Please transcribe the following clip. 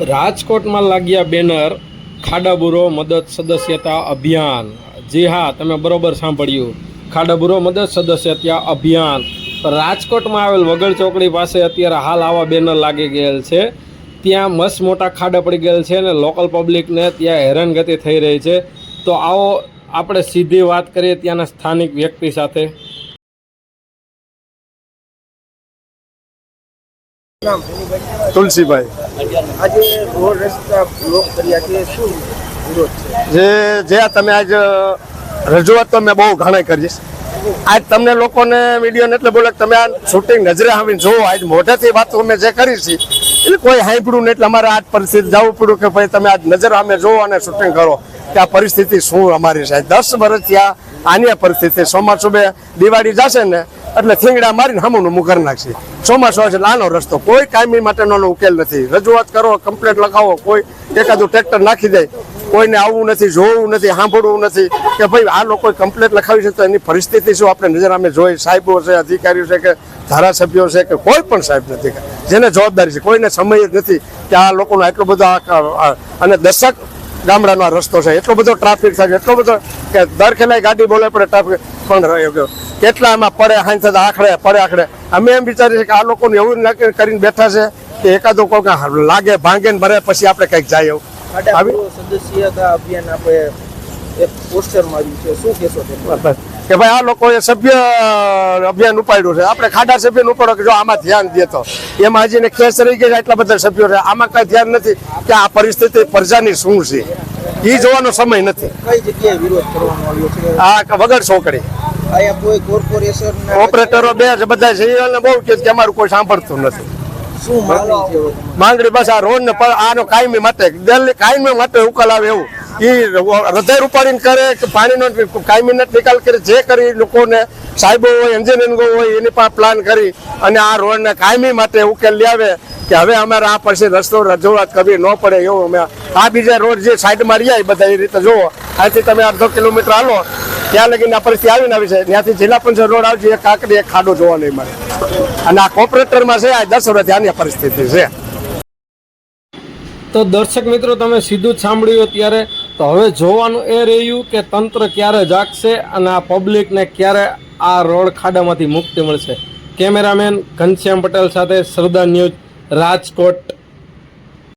રાજકોટમાં લાગ્યા બેનર, ખાડાબુરો મદદ સદસ્યતા અભિયાન. જી હા, તમે બરોબર સાંભળ્યું. ખાડાબુરો મદદ સદસ્યતા અભિયાન. રાજકોટમાં આવેલ વગર ચોકડી પાસે અત્યારે હાલ આવા બેનર લાગી ગયેલ છે. ત્યાં મસ્ત મોટા ખાડા પડી ગયેલ છે અને લોકલ પબ્લિકને ત્યાં હેરાનગતિ થઈ રહી છે. તો આવો આપણે સીધી વાત કરીએ ત્યાંના સ્થાનિક વ્યક્તિ સાથે. તુલસીભાઈ. આજે રોડ રસ્તા બ્લોક કર્યા છે. શું વિરોધ છે? જે જે તમે આજ રજૂઆત તો મેં બહુ ઘણા કરીશ આજ તમને લોકોને વિડીયોને એટલે બોલે તમે આ શૂટિંગ નજરે આવીને જોવો આજ મોઢેથી વાતો અમે જે કરી છે એટલે કોઈ સાંભળ્યું નહીં. એટલે અમારે આજ પરિસ્થિતિ જવું પડ્યું કે ભાઈ તમે આજ નજર અમે જોવો અને શૂટિંગ કરો. કે આ પરિસ્થિતિ શું અમારી છે? દસ વર્ષ આ આની પરિસ્થિતિ ચોમાસું બે દિવાળી જશે ને, એટલે થીંગડા મારીને હમણું મુકર નાખશે. ચોમાસું હશે આનો રસ્તો. કોઈ કાયમી માટેનો ઉકેલ નથી. રજૂઆત કરો, કમ્પ્લેટ લખાવો, કોઈ એકાદું ટ્રેક્ટર નાખી દે. કોઈને આવવું નથી, જોવું નથી, સાંભળવું નથી કે ભાઈ, આ લોકો કમ્પ્લેટ લખાવી છે તો એની પરિસ્થિતિ શું? આપણે નજર અમે જોઈ, સાહેબો છે, અધિકારીઓ છે કે ધારાસભ્યો છે કે કોઈ પણ સાહેબ નથી. જેને જવાબદારી છે, કોઈને સમય જ નથી કે આ લોકોનો એટલો બધો અને દશક ગામડાનો આ રસ્તો છે. એટલો બધો ટ્રાફિક થાય છે એટલો બધો કે દર ખેલાય ગાડી બોલે પડે ટ્રાફિક પણ રહ્યો ગયો. કેટલા એમાં પડે હાઈ થતા આખડે પડે આખડે અમે એમ વિચારીએ કે આ લોકોને એવું નક્કી કરીને બેઠા છે કે એકાદો કોઈ લાગે ભાંગે ને ભરે પછી આપણે કંઈક જાય એવું. સદસ્યતા અભિયાન આપણે એક પોસ્ટર માર્યું છે. શું કહેશો કે ભાઈ આ લોકોએ સભ્ય અભિયાન ઉપાડ્યું છે. આપણે ખાડા સભ્ય ઉપાડો કે જો આમાં ધ્યાન દેતો એમાં હજી ને કેસ રહી ગયા એટલા બધા સભ્યો છે. આમાં કઈ ધ્યાન નથી કે આ પરિસ્થિતિ પ્રજાની શું છે. એ જોવાનો સમય નથી. કઈ જગ્યાએ વિરોધ કરવાનો આવ્યો છે? આ વગર છોકરી. ઓપરેટરો બે છે બધા છે. ને બહુ કે અમારું કોઈ સાંભળતું નથી. શું માંગણી બસ આ રોડ ને આનો કાયમી માટે. દિલ્હી કાયમી માટે ઉકેલ આવે એવું. એ હૃદય ઉપાડીને કરે કે પાણીનો કાયમી નથી નિકાલ કરે, જે કરી લોકોને, સાહેબો હોય એન્જિનિયરિંગો હોય, એની પાસે પ્લાન કરી અને આ રોડને કાયમી માટે ઉકેલ લાવે કે હવે અમારે આ પછી રસ્તો રજૂઆત કરવી ન પડે એવું અમે આ બીજા રોડ જે સાઈડમાં રહ્યા એ બધા એ રીતે જુઓ. અહીંથી તમે અડધો કિલોમીટર હાલો, ત્યાં લગીને આ પરિસ્થિતિ આવીને આવી છે. ત્યાંથી જિલ્લા પંચાયત રોડ આવશે, એક કાકડી એક ખાડો જોવા નહીં મળે. અને આ કોર્પોરેટરમાં છે, આ દસ વર્ષથી આની પરિસ્થિતિ છે. તો દર્શક મિત્રો, તમે સીધું જ સાંભળ્યું ત્યારે તો હવે જોવાનું એ રહ્યું કે તંત્ર ક્યારે જાગશે અને આ પબ્લિકને ક્યારે આ રોડ ખાડામાંથી મુક્તિ મળશે. કેમેરામેન ઘનશ્યામ પટેલ સાથે સરદાર ન્યૂઝ રાજકોટ.